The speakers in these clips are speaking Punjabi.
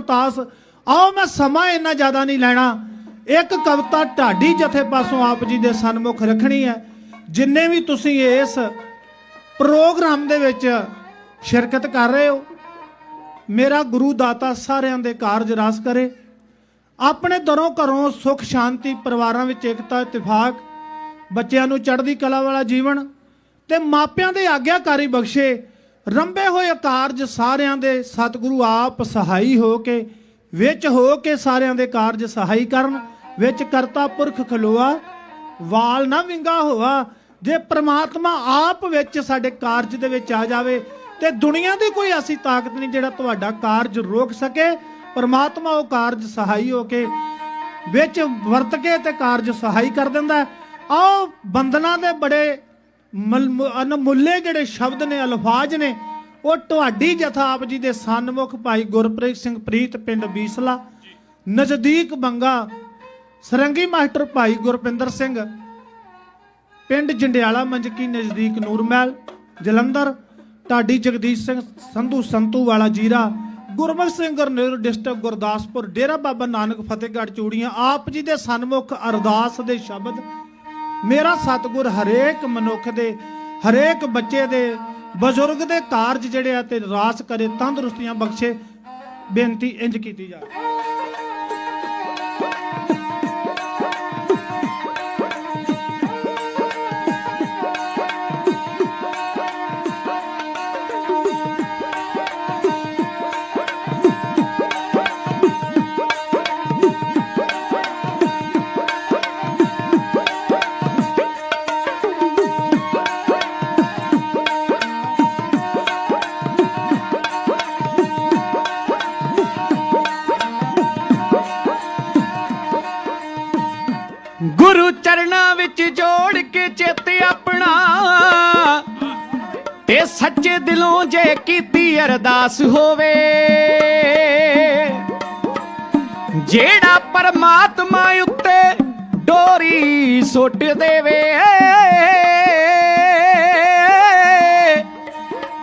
ਤਾਸ ਆਓ ਮੈਂ ਸਮਾਂ ਇੰਨਾ ਜ਼ਿਆਦਾ ਨਹੀਂ ਲੈਣਾ। ਇੱਕ ਕਵਿਤਾ ਢਾਡੀ ਜਥੇ ਪਾਸੋਂ ਆਪ ਜੀ ਦੇ ਸਨਮੁਖ ਰੱਖਣੀ ਹੈ। ਜਿੰਨੇ ਵੀ ਤੁਸੀਂ ਇਸ ਪ੍ਰੋਗਰਾਮ ਦੇ ਵਿੱਚ ਸ਼ਿਰਕਤ ਕਰ ਰਹੇ ਹੋ, ਮੇਰਾ ਗੁਰੂ ਦਾਤਾ ਸਾਰਿਆਂ ਦੇ ਕਾਰਜ ਰਾਸ ਕਰੇ। ਆਪਣੇ ਦਰੋਂ ਘਰੋਂ ਸੁਖ, ਸ਼ਾਂਤੀ, ਪਰਿਵਾਰਾਂ ਵਿੱਚ ਏਕਤਾ, ਇਤਫਾਕ, ਬੱਚਿਆਂ ਨੂੰ ਚੜ੍ਹਦੀ ਕਲਾ ਵਾਲਾ ਜੀਵਨ ਤੇ ਮਾਪਿਆਂ ਦੇ ਆਗਿਆਕਾਰੀ ਬਖਸ਼ੇ ਰੰਬੇ ਹੋਏ ਕਾਰਜ ਸਾਰਿਆਂ ਦੇ ਸਤਿਗੁਰੂ ਆਪ ਸਹਾਈ ਹੋ ਕੇ, ਵਿੱਚ ਹੋ ਕੇ ਸਾਰਿਆਂ ਦੇ ਕਾਰਜ ਸਹਾਈ ਕਰਨ, ਵਿੱਚ ਕਰਤਾ ਪੁਰਖ ਖਲੋਆ, ਵਾਲ ਨਾ ਵਿੰਗਾ ਹੋਆ, ਜੇ ਪ੍ਰਮਾਤਮਾ ਆਪ ਵਿੱਚ ਸਾਡੇ ਕਾਰਜ ਦੇ ਵਿੱਚ ਆ ਜਾਵੇ, ਤੇ ਦੁਨੀਆ ਦੀ ਕੋਈ ਐਸੀ ਤਾਕਤ ਨਹੀਂ ਜਿਹੜਾ ਤੁਹਾਡਾ ਕਾਰਜ ਰੋਕ ਸਕੇ, ਪ੍ਰਮਾਤਮਾ ਉਹ ਕਾਰਜ ਸਹਾਈ ਹੋ ਕੇ, ਵਿੱਚ ਵਰਤ ਕੇ ਤੇ ਕਾਰਜ ਸਹਾਈ ਕਰ ਦਿੰਦਾ ਆਓ ਬੰਦਨਾ ਦੇ ਬੜੇ ਅਨਮੁੱਲੇ ਜਿਹੜੇ ਸ਼ਬਦ ਨੇ, ਅਲਫਾਜ਼ ਨੇ, ਉਹ ਤੁਹਾਡੀ ਜਥਾ ਆਪ ਜੀ ਦੇ ਸਨਮੁਖ ਭਾਈ ਗੁਰਪ੍ਰੀਤ ਸਿੰਘ ਪ੍ਰੀਤ ਪਿੰਡ ਬੀਸਲਾ, ਨਜ਼ਦੀਕ ਬੰਗਾ ਸਰੰਗੀ ਮਾਸਟਰ ਭਾਈ ਗੁਰਪਿੰਦਰ ਸਿੰਘ, ਪਿੰਡ ਜੰਡਿਆਲਾ ਮੰਜਕੀ ਨਜ਼ਦੀਕ ਨੂਰਮਹਿਲ ਜਲੰਧਰ, ਢਾਡੀ ਜਗਦੀਸ਼ ਸਿੰਘ ਸੰਧੂ ਸੰਤੂ ਵਾਲਾ ਜੀਰਾ, ਗੁਰਮੁਖ ਸਿੰਘ ਗਰਨੇਰ ਡਿਸਟ੍ਰਿਕਟ ਗੁਰਦਾਸਪੁਰ, ਡੇਰਾ ਬਾਬਾ ਨਾਨਕ ਫਤਿਹਗੜ੍ਹ ਚੂੜੀਆਂ, ਆਪ ਜੀ ਦੇ ਸਨਮੁਖ ਅਰਦਾਸ ਦੇ ਸ਼ਬਦ ਮੇਰਾ ਸਤਿਗੁਰ ਹਰੇਕ ਮਨੁੱਖ ਦੇ, ਹਰੇਕ ਬੱਚੇ ਦੇ, ਬਜ਼ੁਰਗ ਦੇ ਕਾਰਜ ਜਿਹੜੇ ਆ ਤੇ ਰਾਸ ਕਰੇ, ਤੰਦਰੁਸਤੀਆਂ ਬਖਸ਼ੇ, ਬੇਨਤੀ ਇੰਜ ਕੀਤੀ ਜਾਵੇ ਦਿਲੋਂ ਜੇ ਕੀਤੀ ਅਰਦਾਸ ਹੋਵੇ। ਜਿਹੜਾ ਪਰਮਾਤਮਾ ਉੱਤੇ ਡੋਰੀ ਸੁੱਟ ਦੇਵੇ।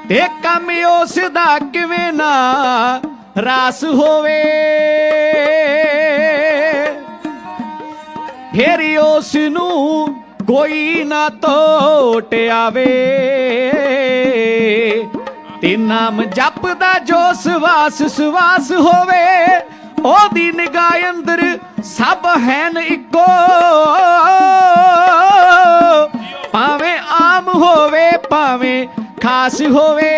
ਤੇ ਕੰਮ ਉਸ ਦਾ ਕਿਵੇਂ ਨਾ ਰਾਸ ਹੋਵੇ। ਫੇਰ ਉਸ ਨੂੰ ਕੋਈ ਨਾ ਟੋਟ ਆਵੇ। ਤੇ ਨਾਮ ਜਪਦਾ ਜੋ ਸਵਾਸ ਸਵਾਸ ਹੋਵੇ, ਉਹਦੀ ਨਿਗਾਹ ਅੰਦਰ ਸਭ ਹੈਨ ਇੱਕੋ। ਭਾਵੇਂ ਆਮ ਹੋਵੇ, ਭਾਵੇਂ ਖਾਸ ਹੋਵੇ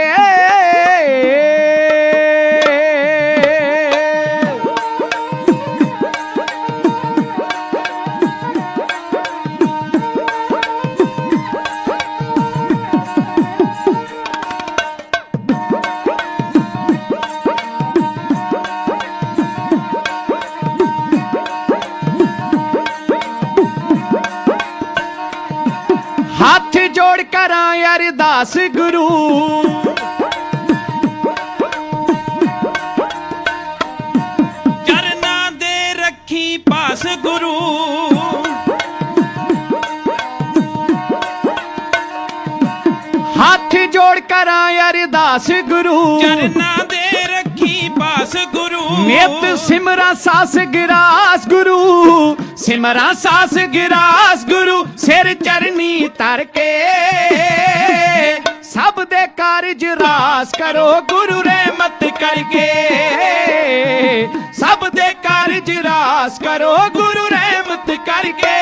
ਜੋੜ ਕਰਾਂ ਅਰਦਾਸ ਗੁਰੂ। ਚਰਨਾਂ ਦੇ ਰੱਖੀ ਪਾਸ ਗੁਰੂ। ਹੱਥ ਜੋੜ ਕਰਾਂ ਅਰਦਾਸ ਗੁਰੂ। ਚਰਨਾਂ ਦੇ ਰੱਖੀ ਪਾਸ ਗੁਰੂ। ਨਿਤ ਸਿਮਰਾਂ ਸਾਸ ਗਿਰਾਸ ਗੁਰੂ, ਸਿਮਰਾ ਸਾਸ ਗਿਰਾਸ ਗੁਰੂ, ਸਿਰ ਚਰਨੀ ਤਰ ਕੇ। ਸਭ ਦੇ ਕਾਰਜ ਰਾਸ ਕਰੋ, ਗੁਰੂ ਰਹਿਮਤ ਕਰਕੇ। ਸਭ ਦੇ ਕਾਰਜ ਰਾਸ ਕਰੋ, ਗੁਰੂ ਰਹਿਮਤ ਕਰਕੇ।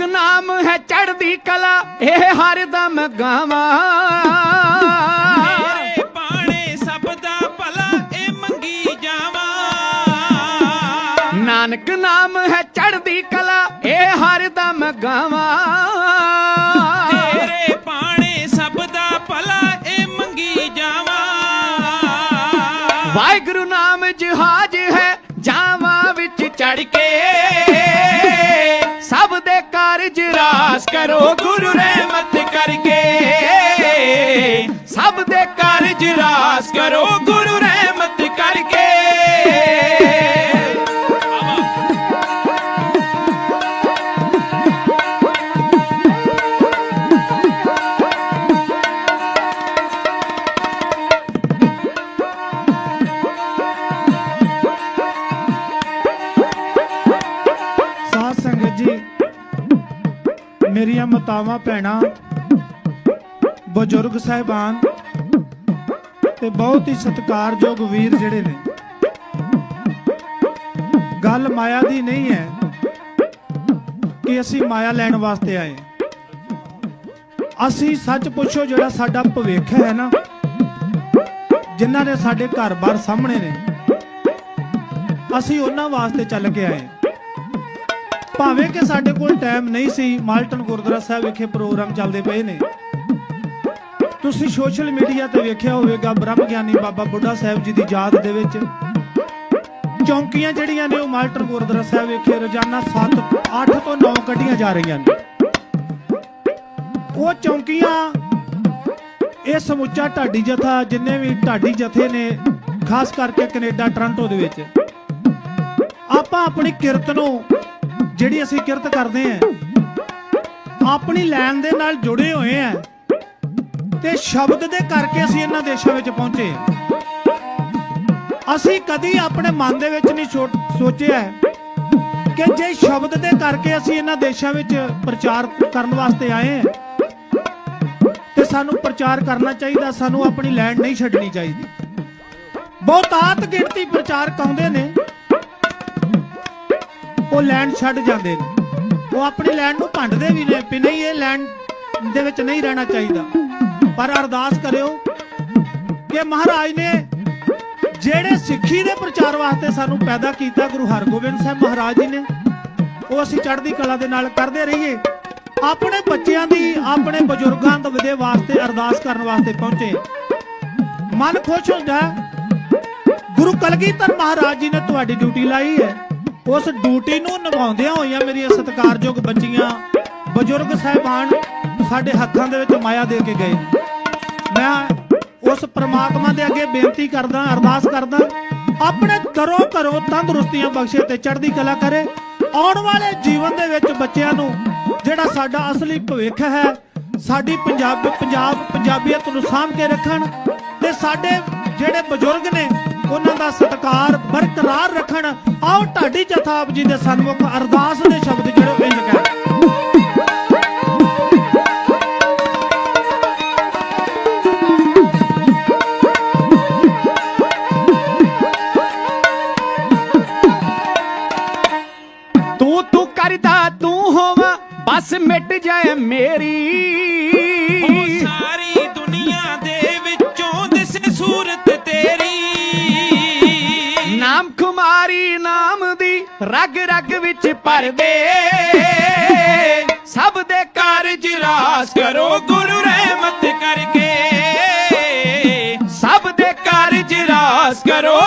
ਨਾਨਕ ਨਾਮ ਹੈ ਚੜ੍ਹਦੀ ਕਲਾ ਇਹ ਹਰ ਦਮ ਗਾਵਾਂ। ਤੇਰੇ ਬਾਣੇ ਸਭ ਦਾ ਭਲਾ ਇਹ ਮੰਗੀ ਜਾਵਾਂ। ਨਾਨਕ ਨਾਮ ਹੈ ਚੜ੍ਹਦੀ ਕਲਾ ਇਹ ਹਰ ਦਮ ਗਾਵਾਂ। ਤੇਰੇ ਬਾਣੇ ਸਭ ਦਾ ਭਲਾ ਇਹ ਮੰਗੀ ਜਾਵਾਂ। ਵਾਹਿਗੁਰੂ ਨਾਮ ਜਹਾਜ਼ ਹੈ ਜਾਵਾਂ ਵਿੱਚ ਚੜ ਕੇ। ਸਭ ਦੇ ਕਾਰਜ ਰਾਸ ਕਰੋ ਗੁਰੂ ਰਹਿਮਤ ਕਰਕੇ। ਸਭ ਦੇ ਕਾਰਜ ਰਾਸ ਕਰੋ ਗੁਰੂ ਰਹਿਮਤ ਮੇਰੀਆਂ ਮਤਾਵਾਂ ਭੈਣਾਂ, ਬਜ਼ੁਰਗ ਸਾਹਿਬਾਨ ਤੇ ਬਹੁਤ ਹੀ ਸਤਿਕਾਰਯੋਗ ਵੀਰ ਜਿਹੜੇ ਨੇ। ਗੱਲ ਮਾਇਆ ਦੀ ਨਹੀਂ ਹੈ ਕਿ ਅਸੀਂ ਮਾਇਆ ਲੈਣ ਵਾਸਤੇ ਆਏ ਅਸੀਂ ਸੱਚ ਪੁੱਛੋ ਜਿਹੜਾ ਸਾਡਾ ਭਵਿੱਖ ਹੈ ਨਾ, ਜਿਨ੍ਹਾਂ ਨੇ ਸਾਡੇ ਘਰ-ਬਾਰ ਸਾਹਮਣੇ ਨੇ, ਅਸੀਂ ਉਹਨਾਂ ਵਾਸਤੇ ਚੱਲ ਕੇ ਆਏ ਭਾਵੇਂ ਕਿ ਸਾਡੇ ਕੋਲ ਟਾਈਮ ਨਹੀਂ ਸੀ, ਮਾਲਟਨ ਗੁਰਦੁਆਰਾ ਸਾਹਿਬ ਵਿਖੇ ਪ੍ਰੋਗਰਾਮ ਚੱਲਦੇ ਪਏ ਨੇ। ਤੁਸੀਂ ਸੋਸ਼ਲ ਮੀਡੀਆ ਤੇ ਵੇਖਿਆ ਹੋਵੇਗਾ ਬ੍ਰਹਮ ਗਿਆਨੀ ਬਾਬਾ ਬੁੱਢਾ ਸਾਹਿਬ ਜੀ ਦੀ ਯਾਦ ਦੇ ਵਿੱਚ। ਚੌਂਕੀਆਂ ਜਿਹੜੀਆਂ ਨੇ ਉਹ ਮਾਲਟਨ ਗੁਰਦੁਆਰਾ ਸਾਹਿਬ ਵਿਖੇ ਰੋਜ਼ਾਨਾ 7 8 ਤੋਂ 9 ਕੱਢੀਆਂ ਜਾ ਰਹੀਆਂ ਨੇ। ਉਹ ਚੌਂਕੀਆਂ ਇਹ ਸਮੁੱਚਾ ਢਾਡੀ ਜਥਾ, ਜਿੰਨੇ ਵੀ ਢਾਡੀ ਜਥੇ ਨੇ, ਖਾਸ ਕਰਕੇ ਕੈਨੇਡਾ, ਟੋਰਾਂਟੋ ਦੇ ਵਿੱਚ। ਆਪਾਂ ਆਪਣੀ ਕਿਰਤ ਨੂੰ ਜਿਹੜੀ ਅਸੀਂ ਕਿਰਤ ਕਰਦੇ ਆਂ ਆਪਣੀ ਲੈਣ ਦੇ ਨਾਲ ਜੁੜੇ ਹੋਏ ਆਂ ਤੇ ਸ਼ਬਦ ਦੇ ਕਰਕੇ ਅਸੀਂ ਇਹਨਾਂ ਦੇਸ਼ਾਂ ਵਿੱਚ ਪਹੁੰਚੇ ਆਂ ਅਸੀਂ ਕਦੀ ਆਪਣੇ ਮਨ ਦੇ ਵਿੱਚ ਨਹੀਂ ਸੋਚ- ਸੋਚਿਆ ਕਿ ਜੇ ਸ਼ਬਦ ਦੇ ਕਰਕੇ ਅਸੀਂ ਇਹਨਾਂ ਦੇਸ਼ਾਂ ਵਿੱਚ ਪ੍ਰਚਾਰ ਕਰਨ ਵਾਸਤੇ ਆਏ ਆਂ ਤੇ ਸਾਨੂੰ ਪ੍ਰਚਾਰ ਕਰਨਾ ਚਾਹੀਦਾ, ਸਾਨੂੰ ਆਪਣੀ ਲੈਂਡ ਨਹੀਂ ਛੱਡਣੀ ਚਾਹੀਦੀ। ਬਹੁਤਾਤ ਗਿਣਤੀ ਪ੍ਰਚਾਰਕ ਆਉਂਦੇ ਨੇ। ਉਹ ਲੈਂਡ ਛੱਡ ਜਾਂਦੇ ਨੇ। ਉਹ ਆਪਣੀ ਲੈਂਡ ਨੂੰ ਭੰਡਦੇ ਵੀ ਨੇ ਵੀ ਨਹੀਂ, ਇਹ ਲੈਂਡ ਦੇ ਵਿੱਚ ਨਹੀਂ ਰਹਿਣਾ ਚਾਹੀਦਾ। ਪਰ ਅਰਦਾਸ ਕਰਿਓ ਕਿ ਮਹਾਰਾਜ ਨੇ ਜਿਹੜੇ ਸਿੱਖੀ ਦੇ ਪ੍ਰਚਾਰ ਵਾਸਤੇ ਸਾਨੂੰ ਪੈਦਾ ਕੀਤਾ, ਗੁਰੂ ਹਰਗੋਬਿੰਦ ਸਾਹਿਬ ਮਹਾਰਾਜ ਜੀ ਨੇ, ਉਹ ਅਸੀਂ ਚੜ੍ਹਦੀ ਕਲਾ ਦੇ ਨਾਲ ਕਰਦੇ ਰਹੀਏ। ਆਪਣੇ ਬੱਚਿਆਂ ਦੀ, ਆਪਣੇ ਬਜ਼ੁਰਗਾਂ ਦੇ ਵਾਸਤੇ ਅਰਦਾਸ ਕਰਨ ਵਾਸਤੇ ਪਹੁੰਚੇ। ਮਨ ਖੁਸ਼ ਹੁੰਦਾ ਗੁਰੂ ਕਲਗੀਧਰ ਮਹਾਰਾਜ ਜੀ ਨੇ ਤੁਹਾਡੀ ਡਿਊਟੀ ਲਾਈ ਹੈ। ਉਸ ਡਿਊਟੀ ਨੂੰ ਨਿਭਾਉਂਦਿਆਂ ਹੋਈਆਂ ਮੇਰੀਆਂ ਸਤਿਕਾਰਯੋਗ ਬੱਚੀਆਂ, ਬਜ਼ੁਰਗ ਸਾਹਿਬਾਨ, ਸਾਡੇ ਹੱਥਾਂ ਦੇ ਵਿੱਚ ਮਾਇਆ ਦੇ ਕੇ ਗਏ। ਮੈਂ ਉਸ ਪ੍ਰਮਾਤਮਾ ਦੇ ਅੱਗੇ ਬੇਨਤੀ ਕਰਦਾ, ਅਰਦਾਸ ਕਰਦਾ, ਆਪਣੇ ਘਰੋਂ ਘਰੋਂ ਤੰਦਰੁਸਤੀਆਂ ਬਖਸ਼ੇ ਤੇ ਚੜ੍ਹਦੀ ਕਲਾ ਕਰੇ। ਆਉਣ ਵਾਲੇ ਜੀਵਨ ਦੇ ਵਿੱਚ ਬੱਚਿਆਂ ਨੂੰ ਜਿਹੜਾ ਸਾਡਾ ਅਸਲੀ ਭਵਿੱਖ ਹੈ, ਸਾਡੀ ਪੰਜਾਬ ਪੰਜਾਬ, ਪੰਜਾਬੀਅਤ ਨੂੰ ਸਾਂਭ ਕੇ ਰੱਖਣ ਤੇ ਸਾਡੇ ਜਿਹੜੇ ਬਜ਼ੁਰਗ ਨੇ ਉਹਨਾਂ ਦਾ ਸਤਿਕਾਰ ਬਰਕਰਾਰ ਰੱਖਣ। ਆਓ ਢਾਡੀ ਜਥਾ ਆਪ ਜੀ ਦੇ ਸਨਮੁਖ ਅਰਦਾਸ ਦੇ ਸ਼ਬਦ ਜਿਹੜੇ ਉਹ ਇੰਜ ਤੂੰ ਤੂੰ ਕਰਦਾ ਤੂੰ ਹੋਵਾਂ, ਬਸ ਮਿਟ ਜਾਏ ਮੇਰੀ। ਰਗ ਰਗ ਵਿੱਚ ਭਰਦੇ। ਸਭ ਦੇ ਕਾਰਜ ਰਾਸ ਕਰੋ ਗੁਰੂ ਰਹਿਮਤ ਕਰਕੇ। ਸਭ ਦੇ ਕਾਰਜ ਰਾਸ ਕਰੋ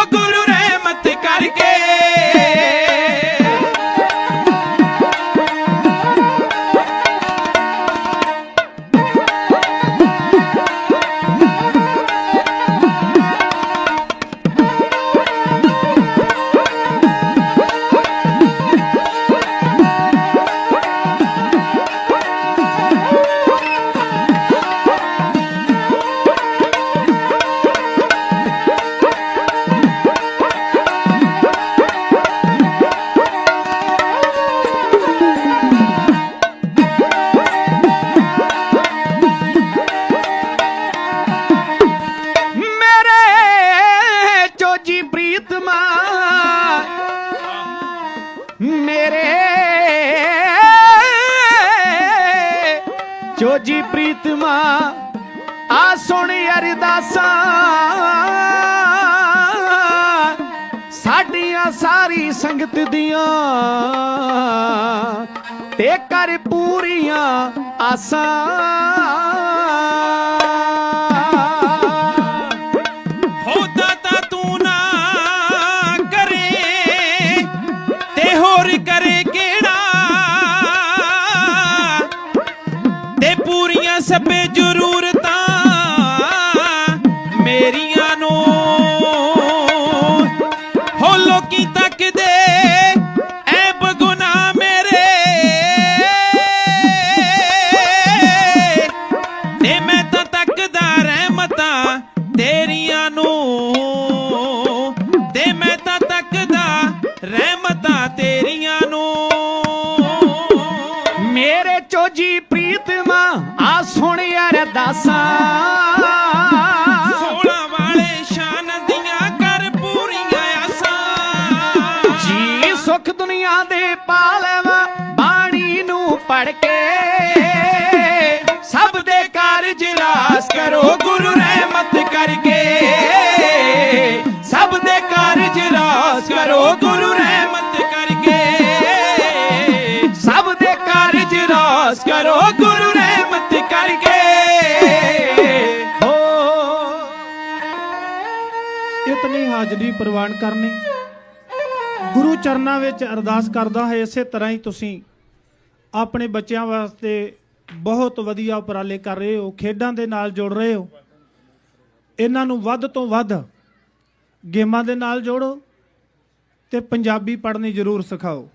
ਚੋਜੀ ਪ੍ਰੀਤਮਾ ਆ ਸੁਣੀ ਅਰਦਾਸਾਂ। ਸਾਡੀਆਂ ਸਾਰੀ ਸੰਗਤ ਦੀਆਂ ਤੇ ਕਰ ਪੂਰੀਆਂ ਆਸਾਂ। ਬੇਬੇ ਜ਼ਰੂਰਤਾਂ ਮੇਰੀਆਂ ਨੂੰ ਹੋ ਲੋਕੀ ਤੱਕਦੇ, ਐ ਬਗੁਨਾ ਮੇਰੇ। ਤੇ ਮੈਂ ਤਾਂ ਤੱਕਦਾ ਰਹਿਮਤਾਂ ਤੇਰੀਆਂ ਨੂੰ। ਸੋਲਾਂ ਵਾਲੇ ਸ਼ਾਨ ਦੀਆਂ ਕਰ ਪੂਰੀਆਂ ਆਸਾਂ। ਜੀ ਸੁਖ ਦੁਨੀਆ ਦੇ ਪਾਲਵਾ ਬਾਣੀ ਨੂੰ ਪੜ ਕੇ ਸਭ ਦੇ ਕਾਰਜ ਰਾਸ ਕਰੋ ਗੁਰੂ ਰਹਿਮਤ ਕਰਕੇ। ਪ੍ਰਵਾਨ ਕਰਨੀ। ਗੁਰੂ ਚਰਨਾਂ ਵਿੱਚ ਅਰਦਾਸ ਕਰਦਾ ਹੈ, ਇਸੇ ਤਰ੍ਹਾਂ ਹੀ ਤੁਸੀਂ ਆਪਣੇ ਬੱਚਿਆਂ ਵਾਸਤੇ ਬਹੁਤ ਵਧੀਆ ਉਪਰਾਲੇ ਕਰ ਰਹੇ ਹੋ, ਖੇਡਾਂ ਦੇ ਨਾਲ ਜੁੜ ਰਹੇ ਹੋ। ਇਹਨਾਂ ਨੂੰ ਵੱਧ ਤੋਂ ਵੱਧ ਗੇਮਾਂ ਦੇ ਨਾਲ ਜੋੜੋ ਤੇ ਪੰਜਾਬੀ ਪੜ੍ਹਨੀ ਜ਼ਰੂਰ ਸਿਖਾਓ।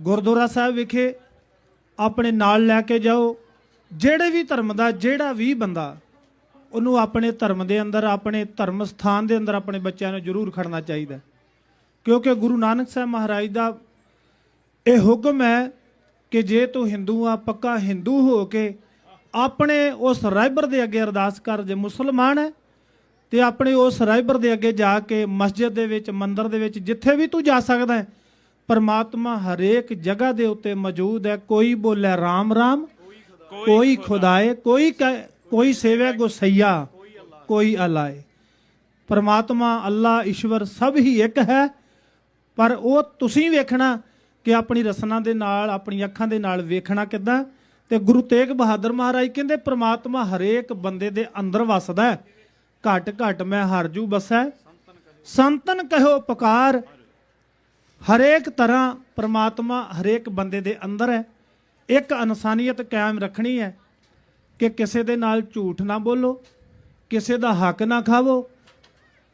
ਗੁਰਦੁਆਰਾ ਸਾਹਿਬ ਵਿਖੇ ਆਪਣੇ ਨਾਲ ਲੈ ਕੇ ਜਾਓ। ਜਿਹੜੇ ਵੀ ਧਰਮ ਦਾ, ਜਿਹੜਾ ਵੀ ਬੰਦਾ ਉਹਨੂੰ ਆਪਣੇ ਧਰਮ ਦੇ ਅੰਦਰ ਆਪਣੇ ਧਰਮ ਸਥਾਨ ਦੇ ਅੰਦਰ ਆਪਣੇ ਬੱਚਿਆਂ ਨੂੰ ਜ਼ਰੂਰ ਖੜਨਾ ਚਾਹੀਦਾ। ਕਿਉਂਕਿ ਗੁਰੂ ਨਾਨਕ ਸਾਹਿਬ ਮਹਾਰਾਜ ਦਾ ਇਹ ਹੁਕਮ ਹੈ ਕਿ ਜੇ ਤੂੰ ਹਿੰਦੂ ਆ ਪੱਕਾ ਹਿੰਦੂ ਹੋ ਕੇ ਆਪਣੇ ਉਸ ਰਾਈਬਰ ਦੇ ਅੱਗੇ ਅਰਦਾਸ ਕਰ ਜੇ ਮੁਸਲਮਾਨ ਹੈ ਤੇ ਆਪਣੇ ਉਸ ਰਾਈਬਰ ਦੇ ਅੱਗੇ ਜਾ ਕੇ ਮਸਜਿਦ ਦੇ ਵਿੱਚ ਮੰਦਿਰ ਦੇ ਵਿੱਚ ਜਿੱਥੇ ਵੀ ਤੂੰ ਜਾ ਸਕਦਾ ਹੈ ਪਰਮਾਤਮਾ ਹਰੇਕ ਜਗ੍ਹਾ ਦੇ ਉੱਤੇ ਮੌਜੂਦ ਹੈ ਕੋਈ ਬੋਲੇ ਰਾਮ ਰਾਮ ਕੋਈ ਖੁਦਾਏ ਕੋਈ ਕਹਿ- ਕੋਈ ਸੇਵੈ ਗੋਸਈਆ ਕੋਈ ਅਲਾਏ। ਪਰਮਾਤਮਾ ਅੱਲਾ ਈਸ਼ਵਰ ਸਭ ਹੀ ਇੱਕ ਹੈ, ਪਰ ਉਹ ਤੁਸੀਂ ਵੇਖਣਾ ਕਿ ਆਪਣੀ ਰਸਨਾ ਦੇ ਨਾਲ, ਆਪਣੀ ਅੱਖਾਂ ਦੇ ਨਾਲ ਵੇਖਣਾ ਕਿੱਦਾਂ? ਤੇ ਗੁਰੂ ਤੇਗ ਬਹਾਦਰ ਮਹਾਰਾਜ ਕਹਿੰਦੇ, ਪ੍ਰਮਾਤਮਾ ਹਰੇਕ ਬੰਦੇ ਦੇ ਅੰਦਰ ਵਸਦਾ ਹੈ। ਘਟ ਘਟ ਮੈਂ ਹਰਜੂ ਬਸੈ ਸੰਤਨ ਕਹੋ ਪੁਕਾਰ। ਹਰੇਕ ਤਰ੍ਹਾਂ ਪ੍ਰਮਾਤਮਾ ਹਰੇਕ ਬੰਦੇ ਦੇ ਅੰਦਰ ਹੈ। ਇੱਕ ਇਨਸਾਨੀਅਤ ਕਾਇਮ ਰੱਖਣੀ ਹੈ। ਕਿ ਕਿਸੇ ਦੇ ਨਾਲ ਝੂਠ ਨਾ ਬੋਲੋ, ਕਿਸੇ ਦਾ ਹੱਕ ਨਾ ਖਾਵੋ।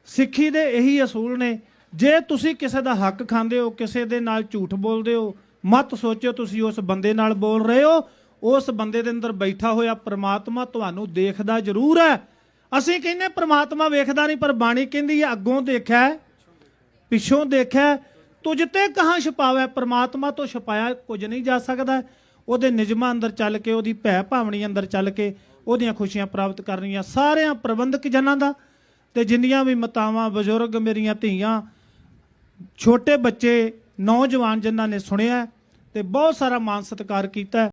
ਸਿੱਖੀ ਦੇ ਇਹੀ ਅਸੂਲ ਨੇ, ਜੇ ਤੁਸੀਂ ਕਿਸੇ ਦਾ ਹੱਕ ਖਾਂਦੇ ਹੋ, ਕਿਸੇ ਦੇ ਨਾਲ ਝੂਠ ਬੋਲਦੇ ਹੋ, ਮਤ ਸੋਚਿਓ ਤੁਸੀਂ ਉਸ ਬੰਦੇ ਨਾਲ ਬੋਲ ਰਹੇ ਹੋ, ਉਸ ਬੰਦੇ ਦੇ ਅੰਦਰ ਬੈਠਾ ਹੋਇਆ ਪ੍ਰਮਾਤਮਾ ਤੁਹਾਨੂੰ ਦੇਖਦਾ ਜ਼ਰੂਰ ਹੈ। ਅਸੀਂ ਕਹਿੰਦੇ ਪ੍ਰਮਾਤਮਾ ਵੇਖਦਾ ਨਹੀਂ, ਪਰ ਬਾਣੀ ਕਹਿੰਦੀ ਹੈ, ਅੱਗੋਂ ਦੇਖਿਆ ਪਿੱਛੋਂ ਦੇਖਿਆ ਤੁਝ ਤੇ ਕਹਾਂ ਛੁਪਾਵੇ, ਪ੍ਰਮਾਤਮਾ ਤੋਂ ਛਪਾਇਆ ਕੁਝ ਨਹੀਂ ਜਾ ਸਕਦਾ। ਉਹਦੇ ਨਿਯਮਾਂ ਅੰਦਰ ਚੱਲ ਕੇ, ਉਹਦੀ ਭੈ ਭਾਵਨੀ ਅੰਦਰ ਚੱਲ ਕੇ ਉਹਦੀਆਂ ਖੁਸ਼ੀਆਂ ਪ੍ਰਾਪਤ ਕਰਨੀਆਂ ਸਾਰਿਆਂ ਪ੍ਰਬੰਧਕ ਜਨਾਂ ਦਾ ਤੇ ਜਿੰਨੀਆਂ ਵੀ ਮਤਾਵਾਂ, ਬਜ਼ੁਰਗ ਮੇਰੀਆਂ ਧੀਆਂ, ਛੋਟੇ ਬੱਚੇ, ਨੌਜਵਾਨ ਜਿਨ੍ਹਾਂ ਨੇ ਸੁਣਿਆ ਹੈ ਤੇ ਬਹੁਤ ਸਾਰਾ ਮਾਨ ਸਤਿਕਾਰ ਕੀਤਾ।